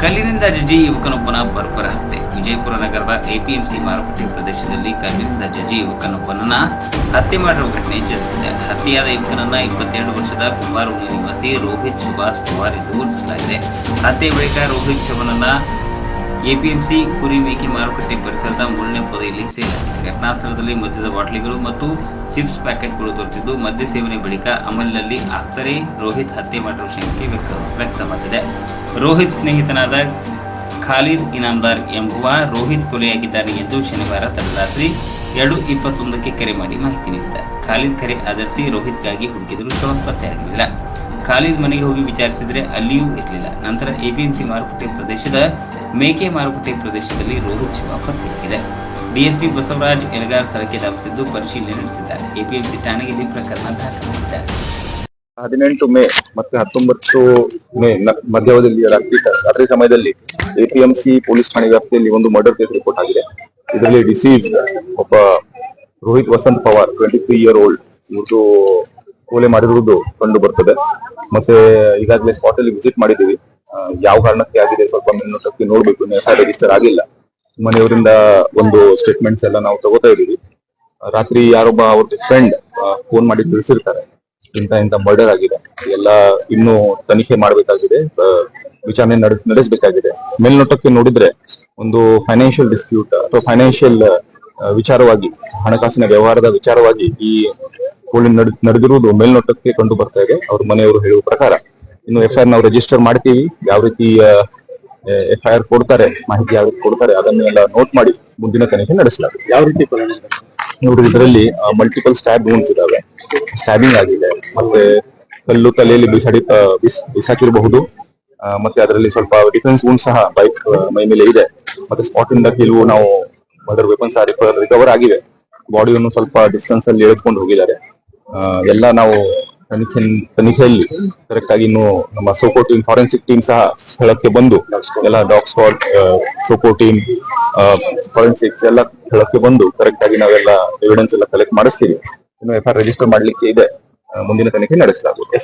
ಕಲ್ಲಿನಿಂದ ಜಜ್ಜಿ ಯುವಕನೊಬ್ಬನ ಬರ್ಬರ ಹತ್ಯೆ. ವಿಜಯಪುರ ನಗರದ ಎಪಿಎಂಸಿ ಮಾರುಕಟ್ಟೆ ಪ್ರದೇಶದಲ್ಲಿ ಕಲ್ಲಿನಿಂದ ಜಜ್ಜಿ ಯುವಕನೊಬ್ಬನನ್ನ ಹತ್ಯೆ ಮಾಡಿರುವ ಘಟನೆ ಜರುಗಿದೆ. ಹತ್ಯೆಯಾದ ಯುವಕನನ್ನ ಇಪ್ಪತ್ತೆರಡು ವರ್ಷದ ಕುಮಾರೂರು ನಿವಾಸಿ ರೋಹಿತ್ ಸುಭಾಷ್ ಕುಮಾರ್ ಎಂದು ಗುರುತಿಸಲಾಗಿದೆ. ಹತ್ಯೆ ಬಳಿಕ ರೋಹಿತ್ ಶವನನ್ನ ಎಪಿಎಂಸಿ ಕುರಿ ಮೇಕೆ ಮಾರುಕಟ್ಟೆ ಪರಿಸರದ ಮೂರನೇ ಪೊದೆಯಲ್ಲಿ ಸೇಲ್ ಘಟನಾಸ್ಥಳದಲ್ಲಿ ಮದ್ಯದ ಬಾಟಲಿಗಳು ಮತ್ತು ಚಿಪ್ಸ್ ಪ್ಯಾಕೆಟ್ಗಳು ದೊರೆತಿದ್ದು ಮದ್ಯ ಸೇವನೆ ಬಳಿಕ ಅಮಲ್ನಲ್ಲಿ ಆಪ್ತರೇ ರೋಹಿತ್ ಹತ್ಯೆ ಮಾಡಿರುವ ಶಂಕೆ ವ್ಯಕ್ತ, ವ್ಯಕ್ತವಾಗಿದೆ. ರೋಹಿತ್ ಸ್ನೇಹಿತನಾದ ಖಾಲಿದ್ ಇನಾಮ್ದಾರ್ ಎಂಬುವ ರೋಹಿತ್ ಕೊಲೆಯಾಗಿದ್ದಾನೆ ಎಂದು ಶನಿವಾರ ತಡರಾತ್ರಿ ಎರಡು ಇಪ್ಪತ್ತೊಂದಕ್ಕೆ ಕರೆ ಮಾಡಿ ಮಾಹಿತಿ ನೀಡಿದ್ದ ಖಾಲಿದ್ ಕರೆ ಆಧರಿಸಿ ರೋಹಿತ್ಗಾಗಿ ಹುಡುಕಿದರೂ ಶವ ಪತ್ತೆಯಾಗಲಿಲ್ಲ ಖಾಲಿದ್ ಮನೆಗೆ ಹೋಗಿ ವಿಚಾರಿಸಿದ್ರೆ ಅಲ್ಲಿಯೂ ಇರಲಿಲ್ಲ. ನಂತರ ಎಪಿಎಂಸಿ ಮಾರುಕಟ್ಟೆ ಪ್ರದೇಶದ ಮೇಕೆ ಮಾರುಕಟ್ಟೆ ಪ್ರದೇಶದಲ್ಲಿ ರೋಹಿತ್ ಶವ ಪತ್ತೆಯಾಗಿದೆ ಡಿಎಸ್ಪಿ ಬಸವರಾಜ್ ಎಲಗಾರ್ ಸ್ಥಳಕ್ಕೆ ಧಾವಿಸಿದ್ದು ಪರಿಶೀಲನೆ ನಡೆಸಿದ್ದಾರೆ. ಎಪಿಎಂಸಿ ಠಾಣೆಯಲ್ಲಿ ಪ್ರಕರಣ ದಾಖಲಾಗಿದೆ. ಹದಿನೆಂಟು ಮೇ ಮತ್ತೆ ಹತ್ತೊಂಬತ್ತು ಮೇ ಮಧ್ಯವಧಿಯಲ್ಲಿ ರಾತ್ರಿ ರಾತ್ರಿ ಸಮಯದಲ್ಲಿ ಎಪಿಎಂಸಿ ಪೊಲೀಸ್ ಠಾಣೆ ವ್ಯಾಪ್ತಿಯಲ್ಲಿ ಒಂದು ಮರ್ಡರ್ ಕೇಸ್ ರಿಪೋರ್ಟ್ ಆಗಿದೆ. ಇದರಲ್ಲಿ ಡಿಸೀಸ್ ಒಬ್ಬ Rohit Vasant Pawar twenty three year old ಇವ್ರದ್ದು ಕೊಲೆ ಮಾಡಿರುವುದು ಕಂಡು ಬರ್ತದೆ. ಮತ್ತೆ ಈಗಾಗಲೇ ಸ್ಪಾಟ್ ಅಲ್ಲಿ ವಿಸಿಟ್ ಮಾಡಿದ್ದೀವಿ. ಆ, ಯಾವ ಕಾರಣಕ್ಕೆ ಆಗಿದೆ ಸ್ವಲ್ಪ ಮೇಲ್ನೋಟಕ್ಕೆ ನೋಡ್ಬೇಕು. ರಿಜಿಸ್ಟರ್ ಆಗಿಲ್ಲ. ಮನೆಯವರಿಂದ ಒಂದು ಸ್ಟೇಟ್ಮೆಂಟ್ಸ್ ಎಲ್ಲ ನಾವು ತಗೋತಾ ಇದೀವಿ ರಾತ್ರಿ ಯಾರೊಬ್ಬ ಅವ್ರದ್ದು ಫ್ರೆಂಡ್ ಫೋನ್ ಮಾಡಿ ತಿಳಿಸಿರ್ತಾರೆ. ಇಂತ ಇಂತ ಮರ್ಡರ್ ಆಗಿದೆ. ಎಲ್ಲ ಇನ್ನು ತನಿಖೆ ಮಾಡಬೇಕಾಗಿದೆ. ವಿಚಾರಣೆ ನಡೆ ನಡೆಸಬೇಕಾಗಿದೆ. ಮೇಲ್ನೋಟಕ್ಕೆ ನೋಡಿದ್ರೆ ಒಂದು ಫೈನಾನ್ಷಿಯಲ್ ಡಿಸ್ಪ್ಯೂಟ್ ಅಥವಾ ಫೈನಾನ್ಷಿಯಲ್ ವಿಚಾರವಾಗಿ ಹಣಕಾಸಿನ ವ್ಯವಹಾರದ ವಿಚಾರವಾಗಿ ಈ ಕೋಳಿ ನಡೆ- ನಡೆದಿರುವುದು ಮೇಲ್ನೋಟಕ್ಕೆ ಕಂಡು ಬರ್ತಾ ಇದೆ. ಅವ್ರ ಮನೆಯವರು ಹೇಳುವ ಪ್ರಕಾರ ಇನ್ನು ಎಫ್ಐಆರ್ ನಾವು ರಿಜಿಸ್ಟರ್ ಮಾಡ್ತೀವಿ. ಯಾವ ರೀತಿ ಎಫ್ಐಆರ್ ಕೊಡ್ತಾರೆ ಮಾಹಿತಿ ಯಾವ ರೀತಿ ಕೊಡ್ತಾರೆ ಅದನ್ನೆಲ್ಲ ನೋಟ್ ಮಾಡಿ ಮುಂದಿನ ತನಿಖೆ ನಡೆಸಲಾಗುತ್ತೆ ಯಾವ ರೀತಿ ನೋಡಿ ಇದರಲ್ಲಿ ಮಲ್ಟಿಪಲ್ ಸ್ಟ್ಯಾಬ್ ಇದಾವೆ. ಸ್ಟ್ಯಾಬಿಂಗ್ ಆಗಿದೆ. ಮತ್ತೆ ಕಲ್ಲು ತಲೆಯಲ್ಲಿ ಬಿಸಾಡಿ ಬಿಸಾಕಿರಬಹುದು. ಮತ್ತೆ ಅದರಲ್ಲಿ ಸ್ವಲ್ಪ ಡಿಫೆನ್ಸ್ ವೂನ್ ಸಹ ಬೈಕ್ ಮೈ ಮೇಲೆ ಇದೆ. ಮತ್ತೆ ಸ್ಪಾಟ್ ಇಂದ ಕೆಲವು ನಾವು ಅದರ ವೆಪನ್ಸ್ ರಿಕವರ್ ಆಗಿವೆ. ಬಾಡಿಯನ್ನು ಸ್ವಲ್ಪ ಡಿಸ್ಟೆನ್ಸ್ ಅಲ್ಲಿ ಎಳೆದುಕೊಂಡು ಹೋಗಿದ್ದಾರೆ. ಎಲ್ಲ ನಾವು ತನಿಖೆ, ತನಿಖೆಯಲ್ಲಿ ಕರೆಕ್ಟ್ ಆಗಿ ಇನ್ನು ನಮ್ಮ ಸೋಕೋ ಟೀಮ್ ಫಾರೆನ್ಸಿಕ್ ಟೀಮ್ ಸಹ ಸ್ಥಳಕ್ಕೆ ಬಂದು, ಎಲ್ಲ dog squad SOCO team forensics ಎಲ್ಲ ಸ್ಥಳಕ್ಕೆ ಬಂದು ಕರೆಕ್ಟ್ ಆಗಿ ನಾವೆಲ್ಲ ಎವಿಡೆನ್ಸ್ ಎಲ್ಲ ಕಲೆಕ್ಟ್ ಮಾಡಿಸ್ತೀವಿ. ಇನ್ನು ಎಫ್ ರಿಜಿಸ್ಟರ್ ಮಾಡ್ಲಿಕ್ಕೆ ಇದೆ. ಮುಂದಿನ ತನಿಖೆ ನಡೆಸಲಾಗುತ್ತೆ